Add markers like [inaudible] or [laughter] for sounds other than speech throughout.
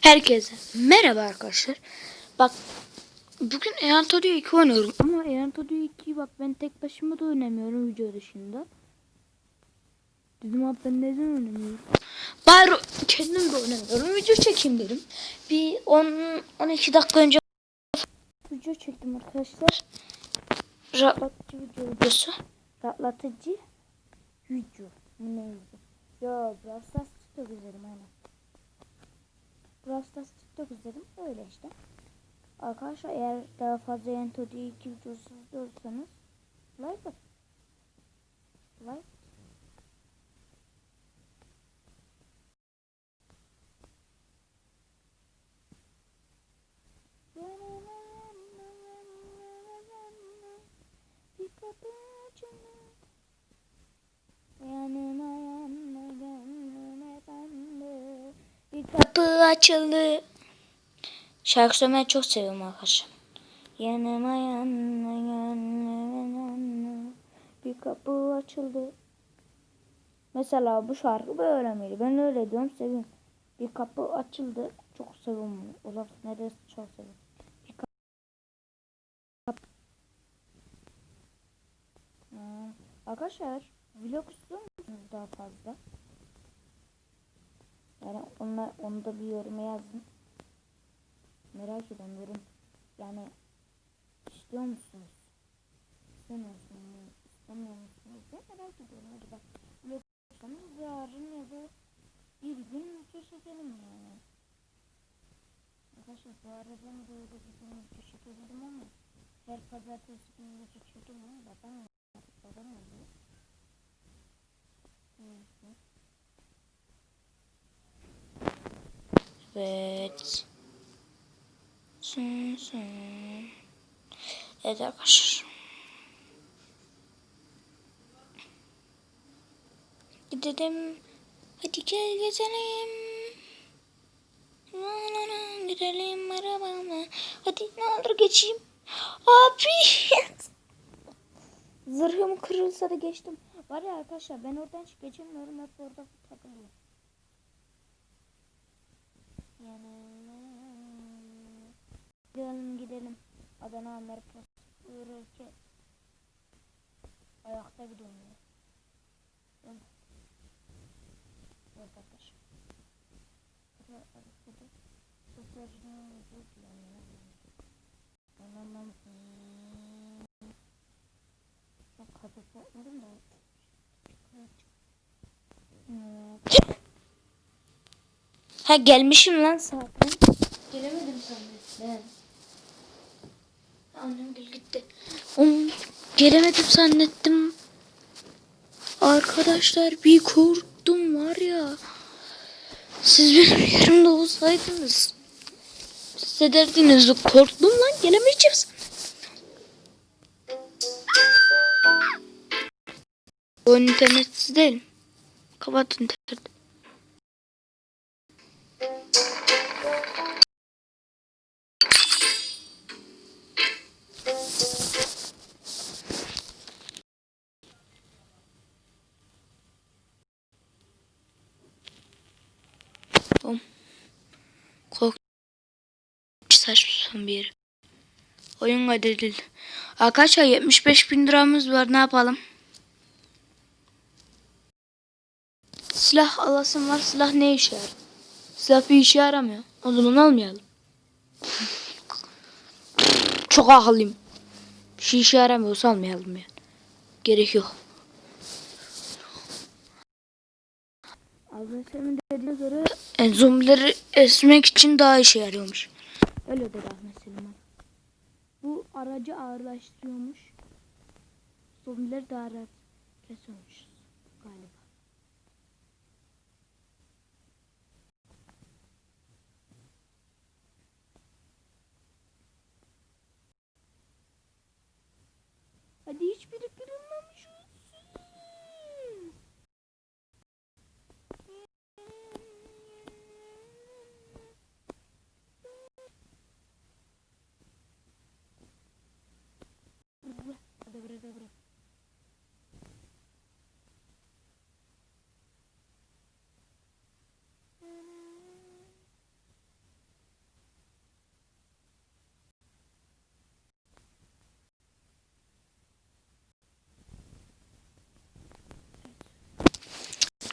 Herkese merhaba arkadaşlar. Bak bugün Eantodio 2 oynuyorum ama Eantodio 2'yi bak ben tek başıma da oynamıyorum video dışında. Dedim abi ben neden oynamıyorum? Bari kendim de oynamıyorum. Video çekeyim dedim. Bir 10 12 dakika önce video çektim arkadaşlar. Rahatlatıcı video videosu. Rahatlatıcı video. Neydi? Yo Brawl Stars TikTok izledim aynen. Brawl Stars TikTok izledim. Öyle işte. Arkadaşlar eğer daha fazla Yento diye iki videosu istiyorsanız like at. Like. Bir kapı açılır. Yanıma yanma gönlüme sandı. Bir kapı açıldı. Şarkı söylemeyi çok seviyorum arkadaşlar. Yanıma yanma gönlüme yanma. Bir kapı açıldı. Mesela bu şarkı böyle miydi? Ben öyle diyorum seviyorum. Bir kapı açıldı. Çok seviyorum bunu. Olaf neresi çok seviyorum. Arkadaşlar vlog istiyor musunuz daha fazla? Yani onlar, onu da bir yoruma yazın. Merak ediyorum. Yani istiyor musunuz? İstemiyor musunuz? İstemiyor musunuz? Ben merak ediyorum. Hadi bak. Vlog istiyorsanız yarın ya da bir gün video çekelim yani. Arkadaşlar bu arada ben böyle bir gün çekebilirim ama her pazartesi günü video çekemiyorum. Evet. Sın sın. Evet arkadaşlar. Gidelim. Hadi gel gezelim. Gidelim arabamla. Hadi ne olur geçeyim. Abi. Zırhım kırılsa da geçtim. Var ya arkadaşlar ben oradan hiç geçemiyorum. Hep orada takılıyorum. Gidelim gidelim. Adana Amerika ülke ayakta gidiyorum ya. Evet. Evet arkadaşlar. Burada arkada seslerine özür dilerim. Anlamam. Çok hafif yapmadım da. Evet. Ha gelmişim lan zaten. Gelemedim zannettim. Annem gel gitti. Um, gelemedim zannettim. Arkadaşlar bir korktum var ya. Siz benim [laughs] yerimde olsaydınız. Siz derdiniz korktum lan gelemeyeceğim. Bu internetsiz değil. Kapat internet. Sapan bir yer. Oyun kaydedildi. Arkadaşlar 75 bin liramız var ne yapalım? Silah alasım var. Silah ne işe yarar? Silah bir işe yaramıyor. O zaman almayalım. [laughs] Çok akıllıyım. Bir şey işe yaramıyorsa almayalım yani. Gerek yok. Ahmet'in dediğine göre e, zombileri esmek için daha işe yarıyormuş. Öyle dedi Ahmet Selim. Bu aracı ağırlaştırıyormuş. Zombileri daha rahat kesiyormuş galiba.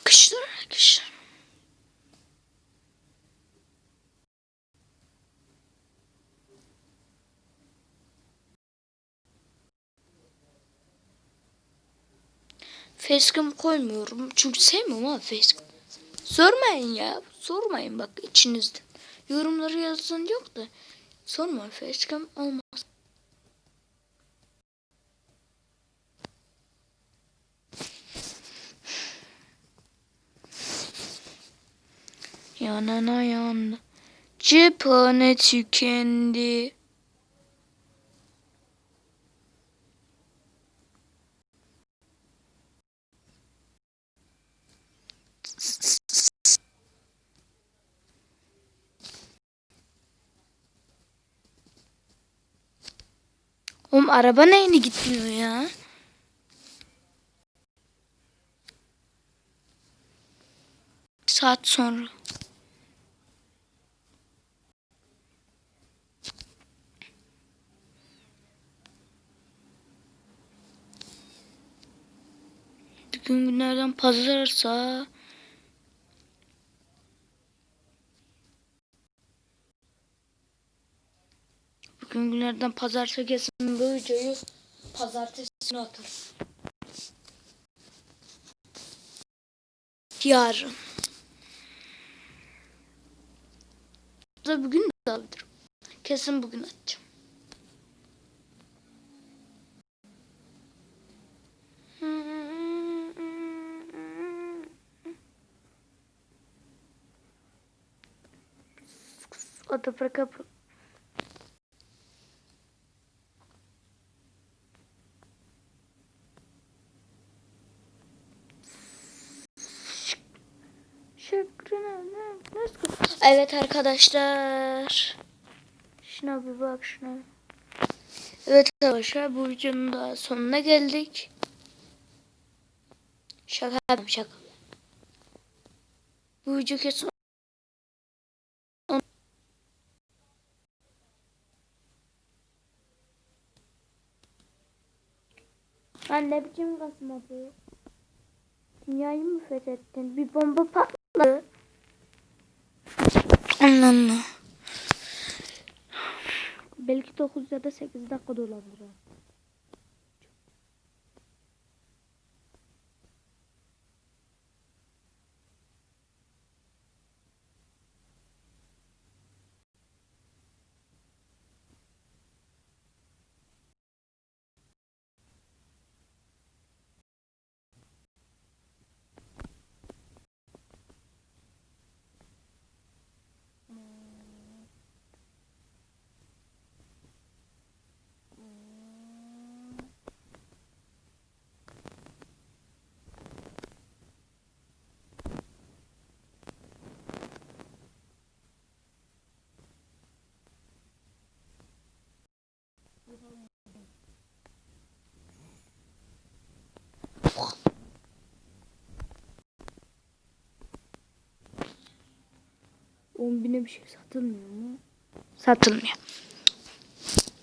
Arkadaşlar arkadaşlar. Facecam koymuyorum çünkü sevmiyorum abi facecam. Sormayın ya. Sormayın bak içinizde. Yorumları yazın yok da. Sorma facecam olmaz. Yanana yandı. Cephane tükendi. Oğlum araba neyini gitmiyor ya? Saat sonra. Bugün günlerden pazarsa Bugün günlerden pazarsa kesin bu videoyu pazartesine atarım. Yarın. Da bugün de alırım. Kesin bugün atacağım. Otopra kapı. Evet arkadaşlar. Şuna bir bak şuna. Evet arkadaşlar bu videonun da sonuna geldik. Şaka yapayım şaka. Bu video kesin Lan ne biçim kasma bu? Dünyayı mı fethettin? Bir bomba patladı. Anlamlı. Belki 9 ya da 8 dakika dolandırıyor. 10 bine bir şey satılmıyor mu? Satılmıyor.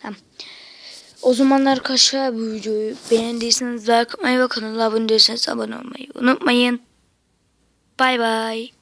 Tamam. O zaman arkadaşlar bu videoyu beğendiyseniz like atmayı ve kanala abone değilseniz abone olmayı unutmayın. Bay bay.